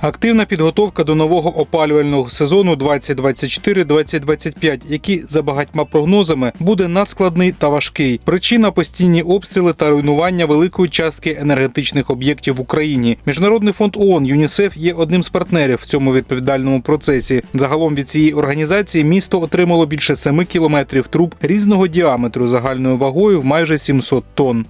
Активна підготовка до нового опалювального сезону 2024-2025, який за багатьма прогнозами буде надскладний та важкий. Причина постійні обстріли та руйнування великої частки енергетичних об'єктів в Україні. Міжнародний фонд ООН ЮНІСЕФ є одним з партнерів в цьому відповідальному процесі. Загалом від цієї організації місто отримало більше 7 кілометрів труб різного діаметру загальною вагою в майже 700 тонн.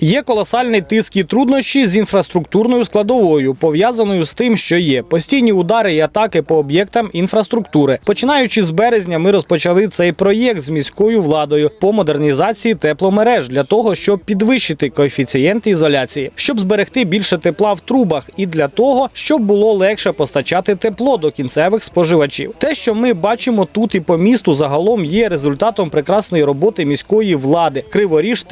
Є колосальний тиск і труднощі з інфраструктурною складовою, пов'язаною з тим, що є постійні удари і атаки по об'єктам інфраструктури. Починаючи з березня, ми розпочали цей проєкт з міською владою по модернізації тепломереж для того, щоб підвищити коефіцієнти ізоляції, щоб зберегти більше тепла в трубах, і для того, щоб було легше постачати тепло до кінцевих споживачів. Те, що ми бачимо тут і по місту, загалом є результатом прекрасної роботи міської влади Криворіж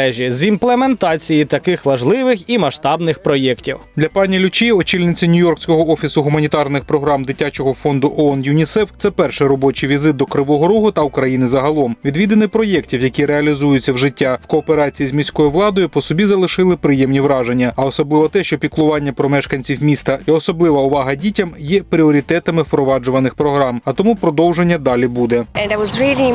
тепломережі з імплементації таких важливих і масштабних проєктів. Для пані Лючі, очільниці Нью-Йоркського офісу гуманітарних програм дитячого фонду ООН ЮНІСЕФ, це перший робочий візит до Кривого Рогу та України загалом. Відвідини проєктів, які реалізуються в життя в кооперації з міською владою, по собі залишили приємні враження. А особливо те, що піклування про мешканців міста і особлива увага дітям є пріоритетами впроваджуваних програм. А тому продовження далі буде.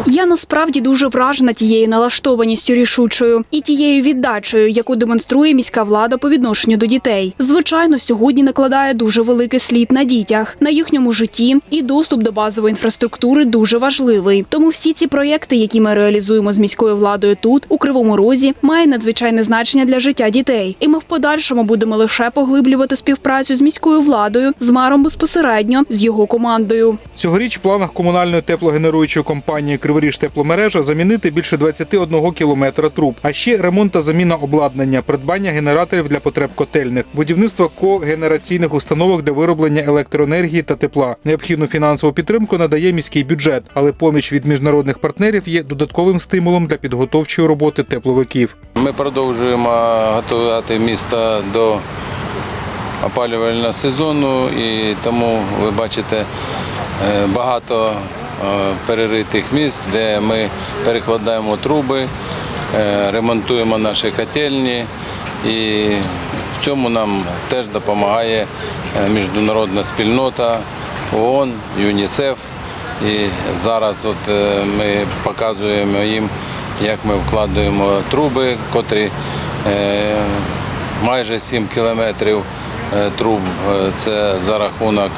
Я насправді дуже вражена тією налаштованістю рішучою і тією віддачею, яку демонструє міська влада по відношенню до дітей. Звичайно, сьогодні накладає дуже великий слід на дітях, на їхньому житті, і доступ до базової інфраструктури дуже важливий. Тому всі ці проєкти, які ми реалізуємо з міською владою тут, у Кривому Розі, мають надзвичайне значення для життя дітей. І ми в подальшому будемо лише поглиблювати співпрацю з міською владою, з маром безпосередньо з його командою. Цьогоріч в планах комунальної теплогенеруючої компанії Криворіж тепломережа замінити більше 21 кілометра труб, а ще ремонт та заміна обладнання, придбання генераторів для потреб котельних, будівництво когенераційних установок для вироблення електроенергії та тепла. Необхідну фінансову підтримку надає міський бюджет, але поміч від міжнародних партнерів є додатковим стимулом для підготовчої роботи тепловиків. Ми продовжуємо готувати місто до опалювального сезону і тому ви бачите е, багато е, переритих місць, де ми перекладаємо труби, ремонтуємо наші котельні і в цьому нам теж допомагає е, міжнародна спільнота ООН, ЮНІСЕФ. І зараз от е, ми показуємо їм, як ми вкладаємо труби, котрі е, майже 7 кілометрів е, труб. Е, Це за рахунок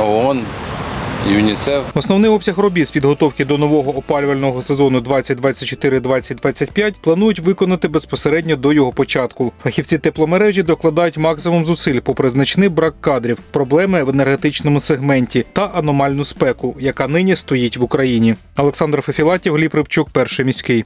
ООН, ЮНІСЕФ. Основний обсяг робіт з підготовки до нового опалювального сезону 2024-2025 планують виконати безпосередньо до його початку. Фахівці тепломережі докладають максимум зусиль попри значний брак кадрів, проблеми в енергетичному сегменті та аномальну спеку, яка нині стоїть в Україні. Олександр Фефілатів, Гліб Рибчук, перший міський.